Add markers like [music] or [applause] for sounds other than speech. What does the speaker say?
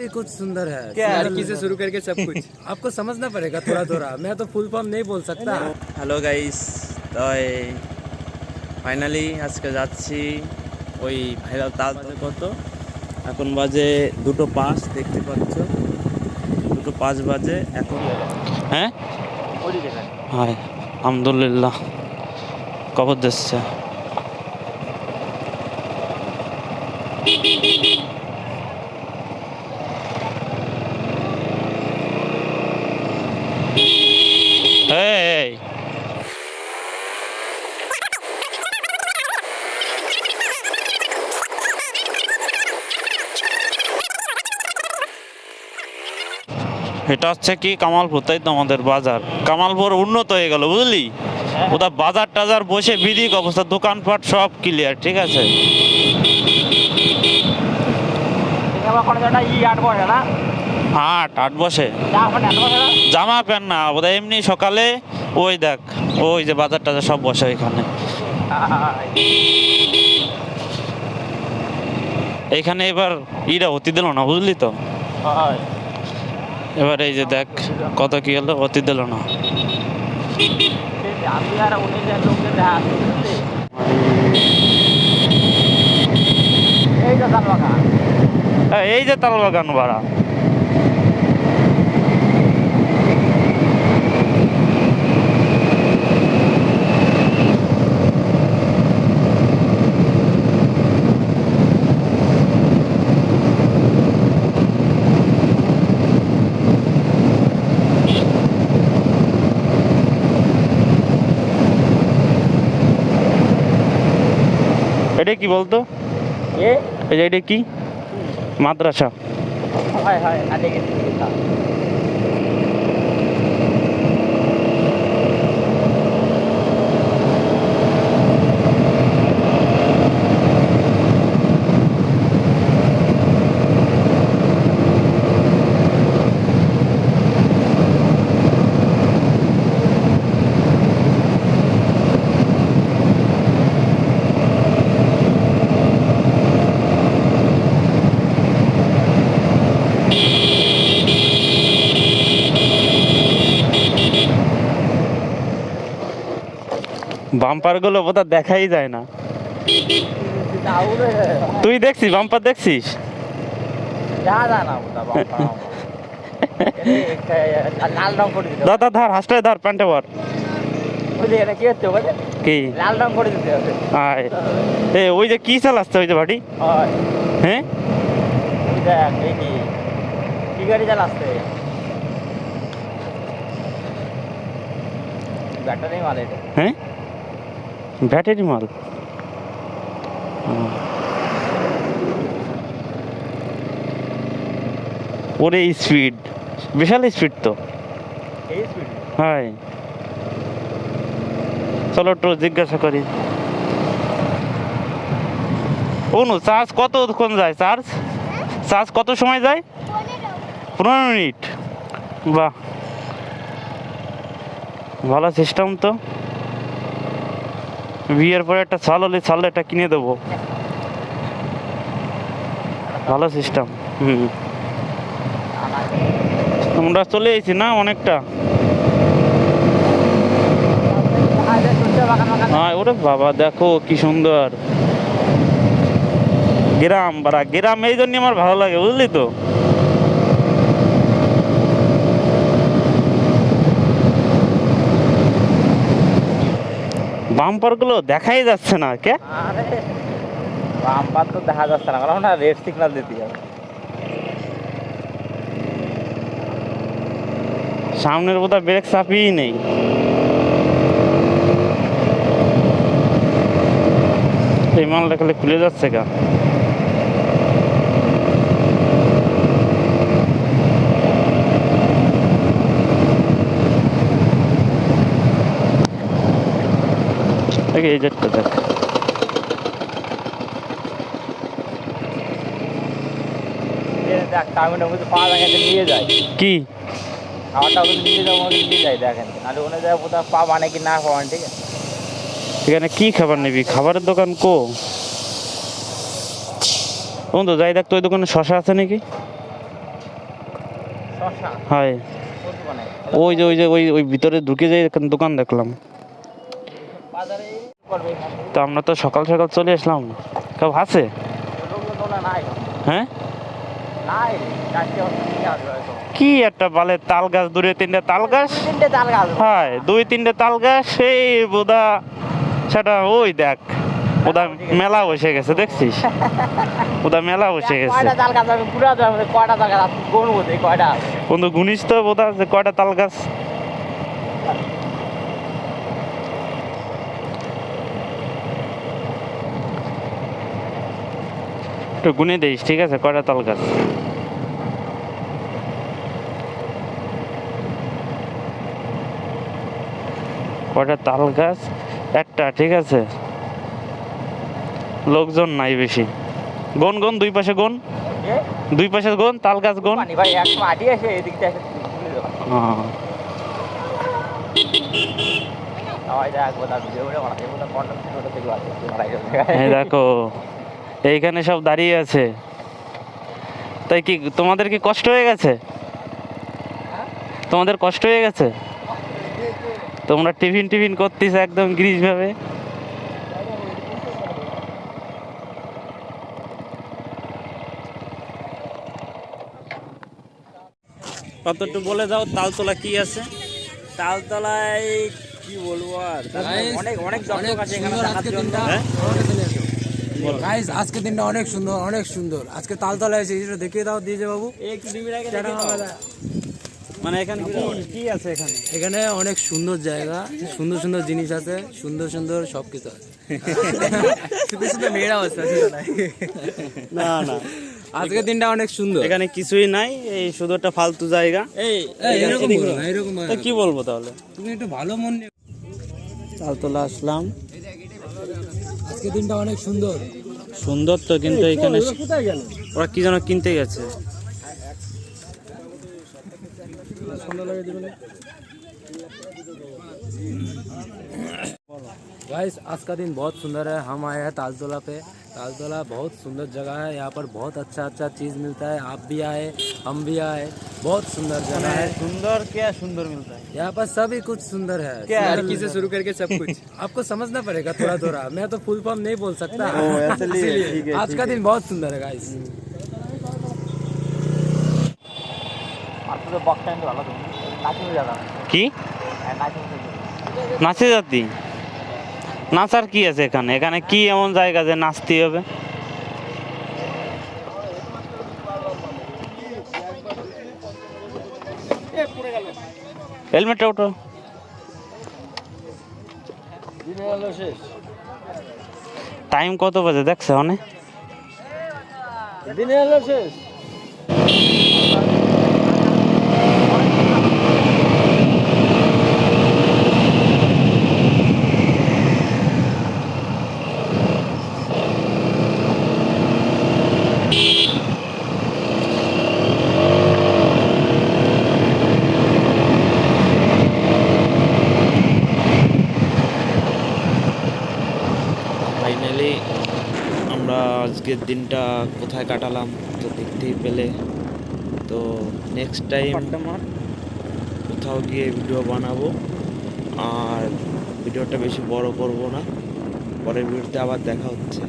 ये कुछ सुंदर है क्या लड़की से शुरू करके सब कुछ [laughs] आपको समझना पड़ेगा थोड़ा थोड़ा मैं तो फुल फॉर्म नहीं बोल सकता হ্যালো গাইস তাই ফাইনালি আজকে যাচ্ছি ওই ভাইরাল তাজ বাজে কত এখন বাজে দুটো পাঁচ দেখতে পাচ্ছ দুটো পাঁচ বাজে এখন হ্যাঁ হাই আলহামদুলিল্লাহ কবর দিচ্ছে এটা হচ্ছে কি কামালপুর, তাই তো আমাদের বাজার। কামালপুর উন্নত হয়ে গেল, বুঝলি? ওটা বাজার টাজার বসে বিদিক অবস্থা, দোকানপাট সব ক্লিয়ার ঠিক আছে? আট আট বসে। জামা প্যান্ট না বোধহয় এমনি সকালে, ওই দেখ, ওই যে বাজার টাজার সব বসে এখানে এইখানে এবার ইরা হতি দিল না, বুঝলি তো? এবার এই যে দেখ কত কি হলো? অতি দিল না। এই যে তালবাগান ভাড়া। এটা কি বলতো? এটা কি? মাদ্রাসা। বাম্পার গুলো বোধহয় দেখাই যায় না। তুই দেখছিস বাম্পার দেখছিস? দাদা ধর হাসটায় ধর প্যান্টে ভর। কি হচ্ছে বুঝলি কি? লাল রং করে দিতে হবে। এ ওই যে কি চালাচ্ছে ওই যে ভাটি হয়। হ্যাঁ? কি গাড়ি চালাচ্ছে ব্যাটারি মাল এটা। হ্যাঁ? ব্যাটারি মাল। ওরে স্পিড বিশাল স্পিড তো। হাই চলো একটু জিজ্ঞাসা করি। অনু চার্জ কতক্ষণ যায়? চার্জ? চার্জ কত সময় যায়? পনেরো মিনিট। বাহ। ভালো সিস্টেম তো। বিয়ের পরে একটা ছাল হলে ছাল একটা কিনে দেবো। ভালো সিস্টেম হুম। আমরা চলে এসেছি না অনেকটা? হ্যাঁ ওরে বাবা, দেখো কি সুন্দর। গ্রাম বাড়া, গ্রাম এই জন্য আমার ভালো লাগে, বুঝলি তো? বাম্পারগুলো দেখাই যাচ্ছে না কে? বাম্পার তো দেখা যাচ্ছে না কারণ না রেড সিগন্যাল দিতে হবে সামনের বোধহয় ব্রেক চাপিয়েই নেই। এই মালটা খালি খুলে যাচ্ছে গা দেখ। এই জেটটা দেখ কি? নিয়ে যাব নিয়ে দেখেন। নাহলে ওখানে কোথাও পা মানে কি না পাবেন ঠিক আছে? এখানে কি খাবার নিবি? খাবারের দোকান কো? বন্ধু যাই দেখ ওই দোকানে শশা আছে নাকি? শশা? হয়। ওই যে ওই যে ওই ওই ভিতরে ঢুকে যাই দোকান দেখলাম। তো আমরা তো সকাল সকাল চলে আসলাম। কেউ আছে? হ্যাঁ? কি একটা বালে তাল গাছ দূরে তিনটে তাল গাছ? হয় দুই তিনটে তাল গাছ সেই বোধা সেটা ওই দেখ ওদা মেলা বসে গেছে দেখছিস? ওদা মেলা বসে গেছে। বন্ধু গুনিস তো বোধা যে কয়টা তাল গাছ? একটু গুনে দিস ঠিক আছে? কয়টা তাল গাছ? কয়টা তাল গাছ? একটা ঠিক আছে? লোকজন নাই বেশি। গন গন দুই পাশে গন। দুই পাশে গন তাল গাছ গন। দেখো। এইখানে সব দাঁড়িয়ে আছে। তাই কি তোমাদের কি কষ্ট হয়ে গেছে? তোমাদের কষ্ট হয়ে গেছে? তোমরা টিফিন টিফিন করতেছ একদম গ্রিজ ভাবে কত একটু বলে দাও তালতলা কি আছে? তালতলায় কি বলব আর? অনেক অনেক দর্শক আছে এখানে হ্যাঁ? গাইস আজকে দিনটা অনেক সুন্দর অনেক সুন্দর। আজকে তালতলায় এসে এটা দেখিয়ে দাও দিয়েছে বাবু। মানে এখানে কি কি আছে এখানে? এখানে অনেক সুন্দর জায়গা সুন্দর সুন্দর জিনিস আছে সুন্দর সুন্দর সব কিছু আছে। শুধু শুধু মেয়েরাও আছে। না না। আজকের দিনটা অনেক সুন্দর। এখানে কিছুই নাই এই শুধু একটা ফালতু জায়গা। এই এরকম এরকম কি বলব তাহলে? তুমি একটু ভালো মন নিয়ে তালতলা আসলাম। আজকের দিনটা অনেক সুন্দর। সুন্দর তো কিন্তু এখানে ওরা কি যেন কিনতে গেছে। गाइस आज का दिन बहुत सुंदर है। हम आए हैं तालतोला पे। तालतोला बहुत सुंदर जगह है। यहाँ पर बहुत अच्छा अच्छा चीज़ मिलता है। आप भी आए हम भी आए। बहुत सुंदर जगह है। सुंदर क्या सुंदर मिलता है? यहाँ पर सभी कुछ सुंदर है। क्या लड़की से शुरू करके सब कुछ। [laughs] आपको समझना पड़ेगा थोड़ा थोड़ा मैं तो फुल फॉर्म नहीं बोल सकता। [laughs] आज का दिन बहुत सुंदर है गाइस কি? হ্যাঁ নাচে জাতি? নাচার কি আছে এখানে? এখানে কি এমন জায়গা যে নাচতে হবে? হেলমেটটা ওঠো। টাইম কত বাজে? দেখছে অনেক। দিনে হলো শেষ। ফাইনালি আমরা আজকের দিনটা কোথায় কাটালাম তো দেখতেই পেলে। তো নেক্সট টাইম কোথাও গিয়ে ভিডিও বানাবো। আর ভিডিওটা বেশি বড় করব না। পরের ভিডিওতে আবার দেখা হচ্ছে।